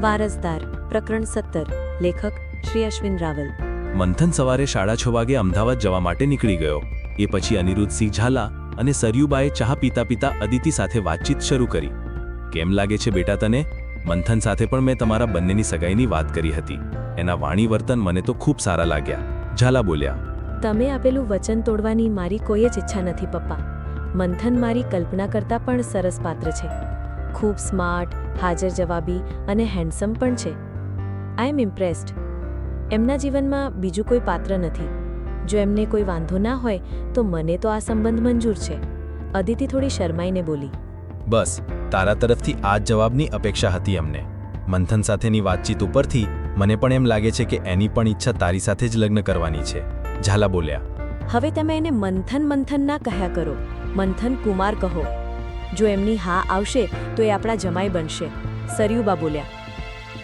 વારસદાર પ્રકરણ સત્તર લેખક શ્રી અશ્વિન રાવલ. મંથન સવારે સાડા છ વાગે અમદાવાદ જવા માટે નીકળી ગયો. એ પછી અનિરુદ્ધસિંહ ઝાલા અને સરયુબાએ ચા પીતા પીતા અદિતિ સાથે વાતચીત શરૂ કરી. કેમ લાગે છે બેટા તને? મંથન સાથે પણ મેં તમારા બંનેની સગાઈની વાત કરી હતી. એના વાણી વર્તન મને તો ખૂબ સારા લાગ્યા. ઝાલા બોલ્યા તમે આપેલું વચન તોડવાની મારી કોઈ જ ઈચ્છા નથી પપ્પા. મંથન મારી કલ્પના કરતાં પણ સરસ પાત્ર છે. ખૂબ સ્માર્ટ હાજર જવાબી અને હેન્ડસમ પણ છે. આઈ એમ ઇમ્પ્રેસ્ડ એમના જીવનમાં બીજું કોઈ પાત્ર નથી. જો એમને કોઈ વાંધો ના હોય તો મને તો આ સંબંધ મંજૂર છે. અદિતિ થોડી શરમાઈને બોલી. બસ તારા તરફથી આ જ જવાબની અપેક્ષા હતી અમને મંથન સાથેની વાતચીત ઉપરથી મને પણ એમ લાગે છે કે એની પણ ઈચ્છા તારી સાથે જ લગ્ન કરવાની છે. ઝાલા બોલ્યા. હવે તમે એને મંથન મંથન ના કહ્યા કરો. મંથન કુમાર કહો. જો એમની હા આવશે, તો એ આપણા જમાઈ બનશે. સરયુબા બોલ્યા.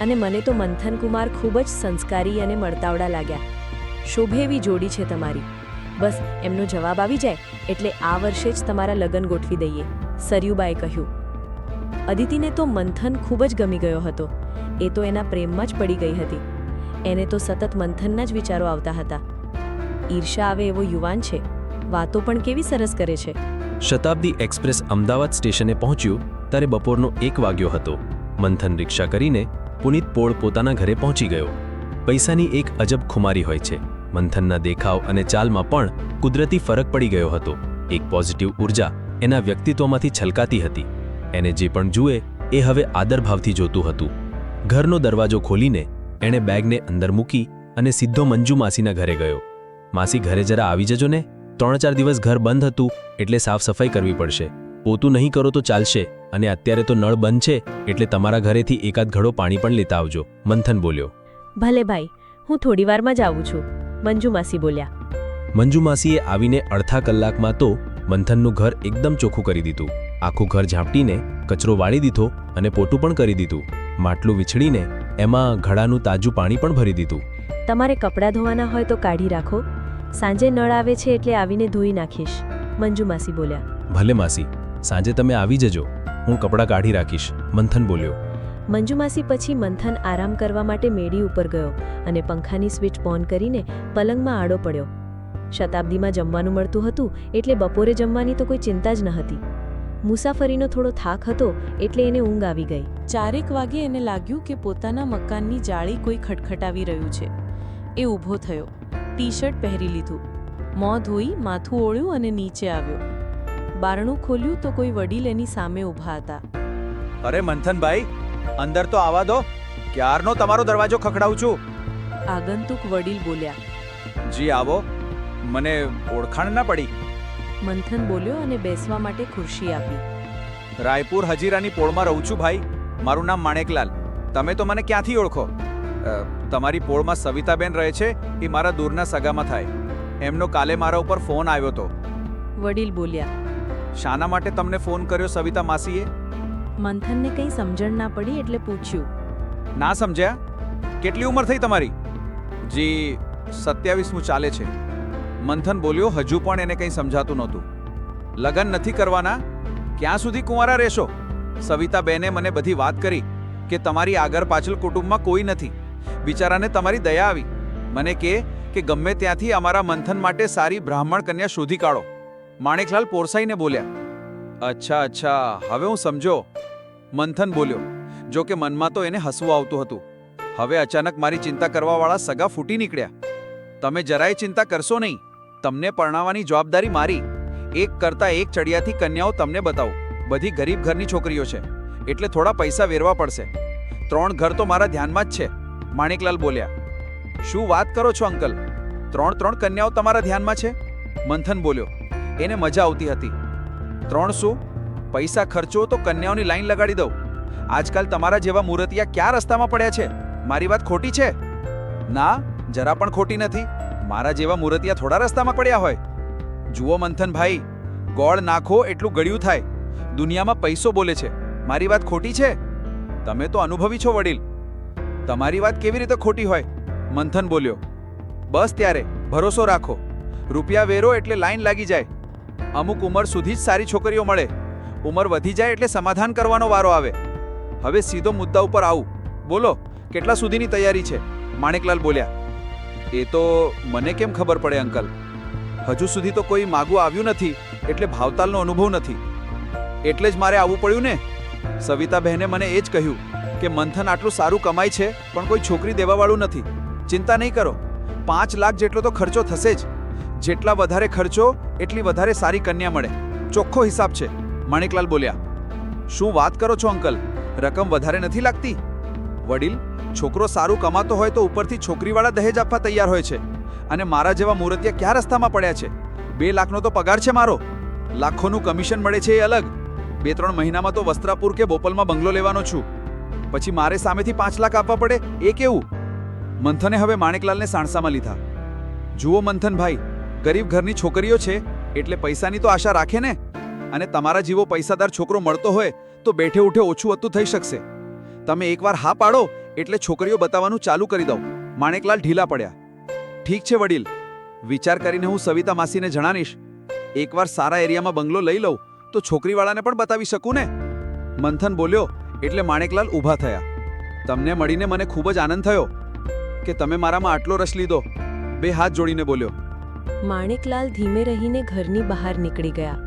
અને મને તો મંથન કુમાર ખૂબ જ સંસ્કારી અને મળતાવડા લાગ્યા. શોભે એવી જોડી છે તમારી. બસ, એમનો જવાબ આવી જાય, એટલે આ વર્ષે જ તમારા લગ્ન ગોઠવી દઈએ, સરયુબાએ કહ્યું. અદિતિને તો મંથન ખૂબ જ ગમી ગયો હતો. એ તો એના પ્રેમમાં જ પડી ગઈ હતી. એને તો સતત મંથનના જ વિચારો આવતા હતા. ઈર્ષા આવે એવો યુવાન છે. વાતો પણ કેવી સરસ કરે છે. શતાબ્દી એક્સપ્રેસ અમદાવાદ સ્ટેશને પહોંચ્યું ત્યારે બપોરનો એક વાગ્યો હતો. મંથન રિક્ષા કરીને પુનિત પોળ પોતાના ઘરે પહોંચી ગયો. પૈસાની એક અજબ ખુમારી હોય છે. મંથનના દેખાવ અને ચાલમાં પણ કુદરતી ફરક પડી ગયો હતો. એક પોઝિટિવ ઊર્જા એના વ્યક્તિત્વમાંથી છલકાતી હતી. એને જે પણ જુએ એ હવે આદરભાવથી જોતું હતું. ઘરનો દરવાજો ખોલીને એણે બેગને અંદર મૂકી અને સીધો મંજુ માસીના ઘરે ગયો. માસી ઘરે જરા આવી જજો ને. ત્રણ ચાર દિવસ ઘર બંધ હતું એટલે સાફ સફાઈ કરવી પડશે. પોતું નહીં કરો તો ચાલશે અને અત્યારે તો નળ બંધ છે એટલે તમારા ઘરેથી એકાદ ઘડો પાણી પણ લેતા આવજો. મંથન બોલ્યો. ભલે ભાઈ હું થોડી વારમાં જ આવું છું મંજુ માસી બોલ્યા. મંજુ માસીએ આવીને અડધા કલાકમાં તો મંથનનું ઘર એકદમ ચોખ્ખું કરી દીધું. આખું ઘર ઝાંપટીને કચરો વાળી દીધો અને પોતું પણ કરી દીધું. માટલું વીછળીને એમાં ઘડાનું તાજું પાણી પણ ભરી દીધું. તમારે કપડાં ધોવાના હોય તો કાઢી રાખો સાંજે નળ આવે છે એટલે આવીને ધોઈ નાખીશ. મંજુ માસી બોલ્યા. ભલે માસી સાંજે તમે આવી જજો. હું કપડાં કાઢી રાખીશ. મંથન બોલ્યો. મંજુમાસી પછી મંથન આરામ કરવા માટે મેડી ઉપર ગયો અને પંખાની સ્વિચ ઓન કરીને પલંગમાં આડો પડ્યો. શતાબ્દીમાં જમવાનું મળતું હતું એટલે બપોરે જમવાની તો કોઈ ચિંતા જ ન હતી. મુસાફરીનો થોડો થાક હતો એટલે એને ઊંઘ આવી ગઈ. ચારેક વાગે એને લાગ્યું કે પોતાના મકાનની જાળી કોઈ ખટખટાવી રહ્યું છે. એ ઊભો થયો. ટી શર્ટ પહેરી લીધું. મોં ધોઈ માથું ઓળ્યું અને નીચે આવ્યો. બારણું ખોલ્યું તો કોઈ વડીલ એની સામે ઊભા હતા. અરે મંથનભાઈ અંદર તો આવા દો. ક્યારનો તમારો દરવાજો ખખડાવું છું? આગંતુક વડીલ બોલ્યા. જી આવો. મને ઓળખાણ ના પડી. મંથન બોલ્યો અને બેસવા માટે ખુરશી આપી. રાયપુર હજીરાની પોળમાં રહું છું ભાઈ. મારું નામ માણેકલાલ. તમે તો મને ક્યાંથી ઓળખો? તમારી પોળમાં સવિતાબેન રહે છે એ મારા દૂરના સગામાં થાય. એમનો કાલે મારા ઉપર ફોન આવ્યો હતો વડીલ બોલ્યા શાના માટે તમને ફોન કર્યો સવિતા માસીએ? મંથનને કંઈ સમજણ ના પડી એટલે પૂછ્યું. ના સમજ્યા? કેટલી ઉંમર થઈ તમારી? જી સત્યાવીસમું ચાલે છે. મંથન બોલ્યો હજુ પણ એને કંઈ સમજાતું નહોતું. લગ્ન નથી કરવાના? ક્યાં સુધી કુંવારા રહેશો? સવિતા બેને મને બધી વાત કરી કે તમારી આગળ પાછળ કુટુંબમાં કોઈ નથી. બિચારાને તમારી દયા આવી. મને કહે કે ગમે ત્યાંથી અમારા મંથન માટે સારી બ્રાહ્મણ કન્યા શોધી કાઢો. માણેકલાલ પોરસાઈને બોલ્યા, અચ્છા અચ્છા, હવે હું સમજો. મંથન બોલ્યો, જો કે મનમાં તો એને હસવું આવતું હતું. હવે અચાનક મારી ચિંતા કરવાવાળા સગા ફૂટી નીકળ્યા. તમે જરાય ચિંતા કરશો નહીં. તમને પરણાવવાની જવાબદારી મારી. એક કરતા એક ચડિયાથી કન્યાઓ તમને બતાવું. બધી ગરીબ ઘરની છોકરીઓ છે. એટલે થોડા પૈસા વેરવા પડશે. ત્રણ ઘર તો મારા ધ્યાનમાં જ છે. માણેકલાલ બોલ્યા, શું વાત કરો છો અંકલ? ત્રણ ત્રણ કન્યાઓ તમારા ધ્યાનમાં છે? મંથન બોલ્યો, એને મજા આવતી હતી. ત્રણ શું? પૈસા ખર્ચો તો કન્યાઓની લાઈન લગાડી દઉં. આજકાલ તમારા જેવા મૂર્તિયા ક્યાં રસ્તામાં પડ્યા છે? મારી વાત ખોટી છે? ના, જરા પણ ખોટી નથી. મારા જેવા મૂર્તિયા થોડા રસ્તામાં પડ્યા હોય. જુઓ મંથન ભાઈ, ગોળ નાખો એટલું ગળ્યું થાય. દુનિયામાં પૈસો બોલે છે. મારી વાત ખોટી છે? તમે તો અનુભવી છો વડીલ. તમારી વાત કેવી રીતે ખોટી હોય? મંથન બોલ્યો, બસ ત્યારે, ભરોસો રાખો. રૂપિયા વેરો એટલે લાઈન લાગી જાય. અમુક ઉંમર સુધી જ સારી છોકરીઓ મળે. ઉંમર વધી જાય એટલે સમાધાન કરવાનો વારો આવે. હવે સીધો મુદ્દા ઉપર આવું. બોલો, કેટલા સુધીની તૈયારી છે? માણેકલાલ બોલ્યા, એ તો મને કેમ ખબર પડે, અંકલ? હજુ સુધી તો કોઈ માગું આવ્યું નથી, એટલે ભાવતાલનો અનુભવ નથી. એટલે જ મારે આવવું પડ્યું ને? સવિતા બહેને મને એ જ કહ્યું કે મંથન આટલું સારું કમાય છે, પણ કોઈ છોકરી દેવાવાળું નથી. ચિંતા નહીં કરો. પાંચ લાખ જેટલો તો ખર્ચો થશે જ. જેટલા વધારે ખર્ચો, એટલી વધારે સારી કન્યા મળે. ચોખ્ખો હિસાબ છે. માણેકલાલ બોલ્યા. શું વાત કરો છો, અંકલ? રકમ વધારે નથી લાગતી? વડીલ, છોકરો સારું કમાતો હોય તો ઉપરથી છોકરીવાળા દહેજ આપવા તૈયાર હોય છે. અને મારા જેવા મૂર્તિયા ક્યાં રસ્તામાં પડ્યા છે? બે લાખનો તો પગાર છે મારો. લાખોનું કમિશન મળે છે એ અલગ. બે ત્રણ મહિનામાં તો વસ્ત્રાપુર કે બોપલમાં બંગલો લેવાનો છું. પછી મારે સામેથી પાંચ લાખ આપવા પડે? એ કેવું? મંથને હવે માણેકલાલને સાણસામાં લીધા. જુઓ મંથનભાઈ, ગરીબ ઘરની છોકરીઓ છે, એટલે પૈસાની તો આશા રાખે ને? અને તમારા જેવો પૈસાદાર છોકરો મળતો હોય, તો બેઠે ઉઠે ઓછું હતું થઈ શકશે. તમે એકવાર હા પાડો, એટલે છોકરીઓ બતાવવાનું ચાલુ કરી દઉં. માણેકલાલ ઢીલા પડ્યા. ઠીક છે વડીલ, વિચાર કરીને હું સવિતા માસીને જણાવીશ. એકવાર સારા એરિયામાં બંગલો લઈ લઉં, તો છોકરીવાળાને પણ બતાવી શકું ને? મંથન બોલ્યો એટલે માણેકલાલ ઊભા થયા. તમને મળીને મને ખૂબ જ આનંદ થયો કે તમે મારામાં આટલો રસ લીધો. બે હાથ જોડીને બોલ્યો. માણેકલાલ ધીમે રહીને ઘરની બહાર નીકળી ગયા.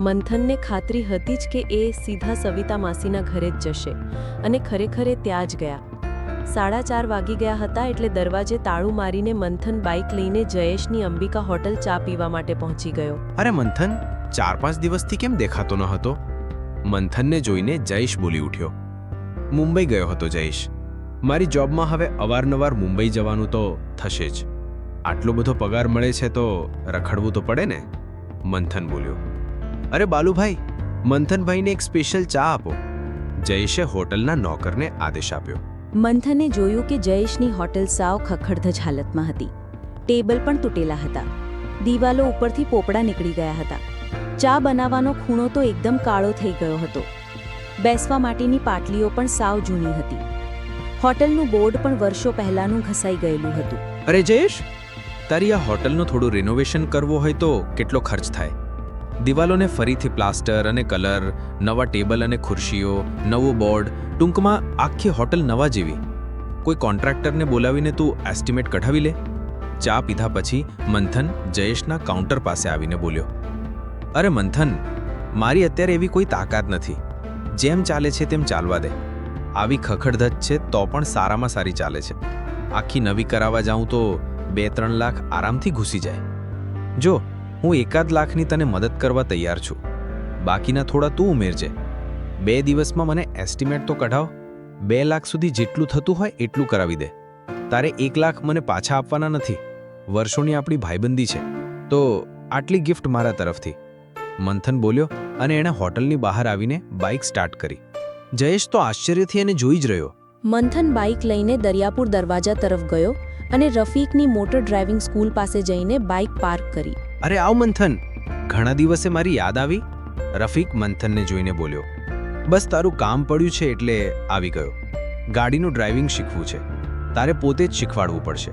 મંથનને ખાતરી હતી જ કે એ સીધા સવિતા માસીના ઘરે જ જશે અને ખરેખર એ ત્યાં જ ગયા. સાડા ચાર વાગી ગયા હતા એટલે દરવાજે તાળું મારીને મંથન બાઇક લઈને જયેશની અંબિકા હોટલ ચા પીવા માટે પહોંચી ગયો. અરે મંથન ચાર પાંચ દિવસથી કેમ દેખાતો ન હતો મંથનને જોઈને જયેશ બોલી ઉઠ્યો. મુંબઈ ગયો હતો જયેશ. મારી જોબમાં હવે અવારનવાર મુંબઈ જવાનું તો થશે જ. આટલો બધો પગાર મળે છે તો રખડવું તો પડે ને? મંથન બોલ્યો. અરે બાલુભાઈ, મંથનભાઈને એક સ્પેશિયલ ચા આપો. જયેશે હોટલના નોકરને આદેશ આપ્યો. મંથને જોયું કે જયેશની હોટલ સાવ ખખડધજ હાલતમાં હતી. ટેબલ પણ તૂટેલા હતા. દિવાલો ઉપરથી પોપડા નીકળી ગયા હતા. ચા બનાવવાનો ખૂણો તો એકદમ કાળો થઈ ગયો હતો. બેસવા માટેની પાટલીઓ પણ સાવ જૂની હતી. હોટલનું બોર્ડ પણ વર્ષો પહેલાનું ઘસાઈ ગયેલું હતું. અરે જયેશ, તારી આ હોટલનું થોડું રિનોવેશન કરવું હોય તો કેટલો ખર્ચ થાય? દિવાલોને ફરીથી પ્લાસ્ટર અને કલર નવા ટેબલ અને ખુરશીઓ, નવું બોર્ડ ટૂંકમાં આખી હોટલ નવા જેવી. કોઈ કોન્ટ્રાક્ટરને બોલાવીને તું એસ્ટિમેટ કઢાવી લે. ચા પીધા પછી મંથન જયેશના કાઉન્ટર પાસે આવીને બોલ્યો અરે મંથન, મારી અત્યારે એવી કોઈ તાકાત નથી. જેમ ચાલે છે તેમ ચાલવા દે. આવી ખખડધજ છે તો પણ સારામાં સારી ચાલે છે. આખી નવી કરાવવા જાઉં તો બે ત્રણ લાખ આરામથી ઘૂસી જાય. જો, હું એકાદ લાખની તને મદદ કરવા તૈયાર છું. બાકીના થોડા તું ઉમેરજે બે દિવસમાં મને એસ્ટિમેટ તો કઢાવ. બે લાખ સુધી જેટલું થતું હોય એટલું કરાવી દે. તારે એક લાખ મને પાછા આપવાના નથી. વર્ષોની આપણી ભાઈબંધી છે. તો આટલી ગિફ્ટ મારા તરફથી. મંથન બોલ્યો અને એણે હોટલની બહાર આવીને બાઇક સ્ટાર્ટ કરી. જયેશ તો આશ્ચર્યથી એને જોઈ જ રહ્યો. મંથન બાઇક લઈને દરિયાપુર દરવાજા તરફ ગયો અને રફીકની મોટર ડ્રાઇવિંગ સ્કૂલ પાસે જઈને બાઇક પાર્ક કરી. અરે આવ મંથન ઘણા દિવસે મારી યાદ આવી? રફીક મંથનને જોઈને બોલ્યો. બસ તારું કામ પડ્યું છે એટલે આવી ગયો. ગાડીનું ડ્રાઇવિંગ શીખવું છે. તારે પોતે જ શીખવાડવું પડશે.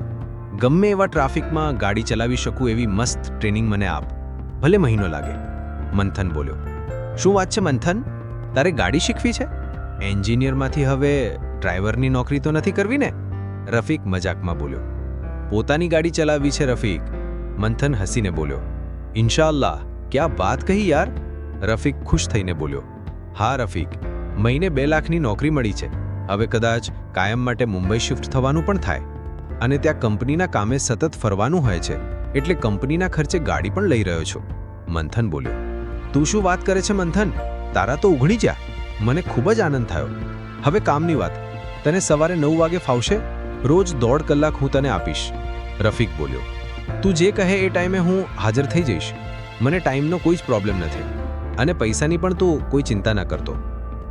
ગમે એવા ટ્રાફિકમાં ગાડી ચલાવી શકું એવી મસ્ત ટ્રેનિંગ મને આપ. ભલે મહિનો લાગે. મંથન બોલ્યો. શું વાત છે મંથન? તારે ગાડી શીખવી છે? એન્જિનિયરમાંથી હવે ડ્રાઈવરની નોકરી તો નથી કરવી ને? રફીક મજાકમાં બોલ્યો. પોતાની ગાડી ચલાવવી છે રફીક. મંથન હસીને બોલ્યો. ઇન્શાલ્લાહ ક્યાં વાત કહી યાર? રફીક ખુશ થઈને બોલ્યો. હા રફીક, મહિને બે લાખની નોકરી મળી છે. હવે કદાચ કાયમ માટે મુંબઈ શિફ્ટ થવાનું પણ થાય. અને ત્યાં કંપનીના કામે સતત ફરવાનું હોય છે. એટલે કંપનીના ખર્ચે ગાડી પણ લઈ રહ્યો છું. મંથન બોલ્યો. તું શું વાત કરે છે મંથન? તારા તો ઉઘડી જા મને ખૂબ જ આનંદ થયો. હવે કામની વાત. તને સવારે નવ વાગે ફાવશે? રોજ દોઢ કલાક હું તને આપીશ. રફીક બોલ્યો. તું જે કહે એ ટાઈમે હું હાજર થઈ જઈશ. મને ટાઈમનો કોઈ જ પ્રોબ્લેમ નથી. અને પૈસાની પણ તું કોઈ ચિંતા ન કરતો.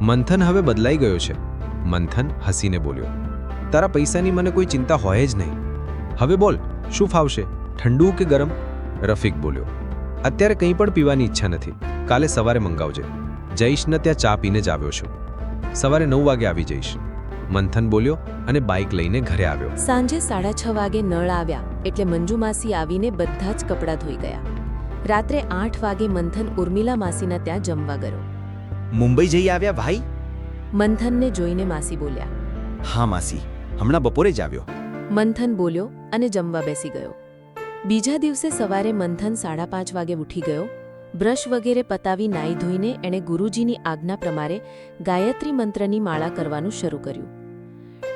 મંથન હવે બદલાઈ ગયો છે. મંથન હસીને બોલ્યો. તારા પૈસાની મને કોઈ ચિંતા હોય જ નહીં. હવે બોલ, શું ફાવશે? ઠંડુ કે ગરમ? રફીક બોલ્યો. અત્યારે કંઈ પણ પીવાની ઈચ્છા નથી. કાલે સવારે મંગાવજે. જઈશને ત્યાં ચા પીને જ આવ્યો છું. સવારે નવ વાગે આવી જઈશ. મંથન બોલ્યો અને બાઇક લઈને ઘરે આવ્યો. સાંજે સાડા છ વાગે નળ આવ્યા એટલે મંજુ માસી આવીને બધા જ કપડાં ધોઈ ગયા. રાત્રે આઠ વાગે મંથન ઉર્મિલા માસીના ત્યાં જમવા ગયો. મુંબઈ જઈ આવ્યા ભાઈ? મંથનને જોઈને માસી બોલ્યા. હા માસી હમણાં બપોરે જ આવ્યો. મંથન બોલ્યો અને જમવા બેસી ગયો. બીજા દિવસે સવારે મંથન સાડા પાંચ વાગે ઉઠી ગયો બ્રશ વગેરે પતાવી નાઈ ધોઈને એણે ગુરુજીની આજ્ઞા પ્રમાણે ગાયત્રી મંત્રની માળા કરવાનું શરૂ કર્યું.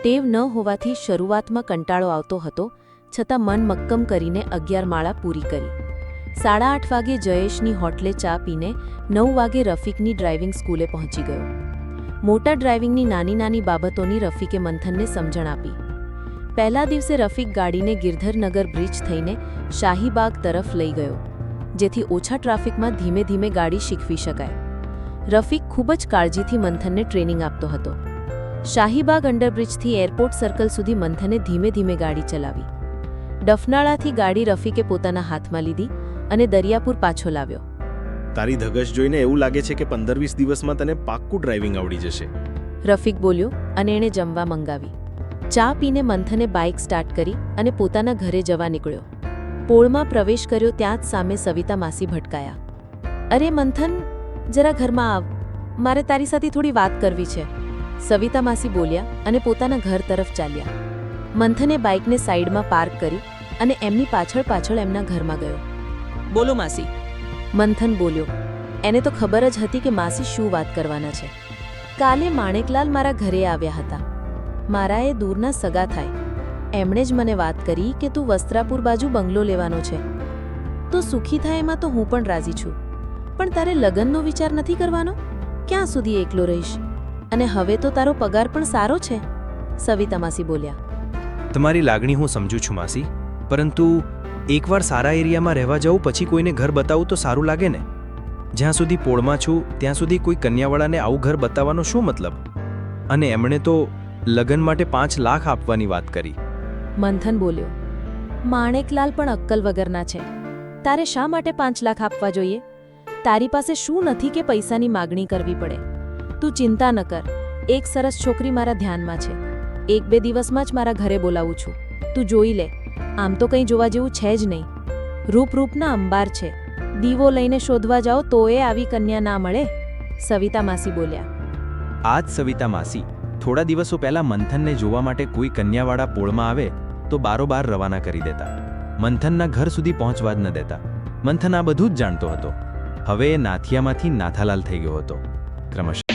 ટેવ ન હોવાથી શરૂઆતમાં કંટાળો આવતો હતો, છતાં મન મક્કમ કરીને અગિયાર માળા પૂરી કરી. સાડા આઠ વાગે જયેશની હોટલે ચા પીને નવ વાગે રફીકની ડ્રાઇવિંગ સ્કૂલે પહોંચી ગયો. મોટા ડ્રાઇવિંગની નાની નાની બાબતોની રફીકે મંથનને સમજણ આપી. પહેલા દિવસે રફીક ગાડીને ગિરધરનગર બ્રિજ થઈને શાહીબાગ તરફ લઈ ગયો. જેથી ઓછા ટ્રાફિકમાં ધીમે ધીમે ગાડી શીખવી શકાય. રફીક ખૂબ જ કાળજીથી મંથનને ટ્રેનિંગ આપતો હતો. શાહીબાગ અંડરબ્રિજથી એરપોર્ટ સર્કલ સુધી મંથને ધીમે ધીમે ગાડી ચલાવી. ડફનાળાથી ગાડી રફીકે પોતાના હાથમાં લીધી અને દરિયાપુર પાછો લાવ્યો. તારી ધગશ જોઈને એવું લાગે છે કે પંદર વીસ દિવસમાં તને પાક્કું ડ્રાઇવિંગ આવડી જશે. રફીક બોલ્યો અને એણે જમવા મંગાવી. ચા પીને મંથને બાઇક સ્ટાર્ટ કરી અને પોતાના ઘરે જવા નીકળ્યો. પોળમાં પ્રવેશ કર્યો ત્યાં જ સામે સવિતા માસી ભટકાયા. અરે મંથન જરા ઘરમાં આવ. મારે તારી સાથે થોડી વાત કરવી છે. સવિતા માસી બોલ્યા અને પોતાના ઘર તરફ ચાલ્યા. મંથને બાઇકને સાઈડમાં પાર્ક કરી અને એમની પાછળ પાછળ એમના ઘરમાં ગયો. બોલો માસી. મંથન બોલ્યો એને તો ખબર જ હતી કે માસી શું વાત કરવાના છે. કાલે માણેકલાલ મારા ઘરે આવ્યા હતા. મારા એ દૂરના સગા થાય. એમણે જ મને વાત કરી કે તું વસ્ત્રાપુર બાજુ બંગલો લેવાનો છે. તો સુખી થાય એમાં તો હું પણ રાજી છું. પણ તારે લગ્નનો વિચાર નથી કરવાનો? ક્યાં સુધી એકલો રહીશ? અને હવે તો તારો પગાર પણ સારો છે? સવિતા માસી બોલ્યા. તમારી લાગણી હું સમજુ છું માસી. પરંતુ એકવાર સારા એરિયામાં રહેવા જાઉં પછી કોઈને ઘર બતાવું તો સારું લાગે ને? જ્યાં સુધી પોળમાં છું, ત્યાં સુધી કોઈ કન્યાવાળાને આવું ઘર બતાવવાનો શું મતલબ? અને એમણે તો લગ્ન માટે પાંચ લાખ આપવાની વાત કરી. મંથન બોલ્યો, માણેકલાલ પણ અક્કલ વગરના છે. તારે શા માટે પાંચ લાખ આપવા જોઈએ? તારી પાસે શું નથી કે પૈસાની માગણી કરવી પડે? તું ચિંતા ન કર. એક સરસ છોકરી મારા ધ્યાનમાં છે. એક બે દિવસમાં જ મારા ઘરે બોલાવું છું. તું જોઈ લે. આમ તો કંઈ જોવા જેવું છે જ નહીં. રૂપરૂપના અંબાર છે. દીવો લઈને શોધવા જાઓ તોય આવી કન્યા ના મળે. સવિતા માસી બોલ્યા. આજ સવિતા માસી થોડા દિવસો પહેલા મંથનને જોવા માટે કોઈ કન્યાવાળા પોળમાં આવે, તો બારોબાર રવાના કરી દેતા. મંથનના ઘર સુધી પહોંચવા જ ન દેતા. મંથન આ બધું જ જાણતો હતો. હવે એ નાથિયામાંથી નાથાલાલ થઈ ગયો હતો. ક્રમશઃ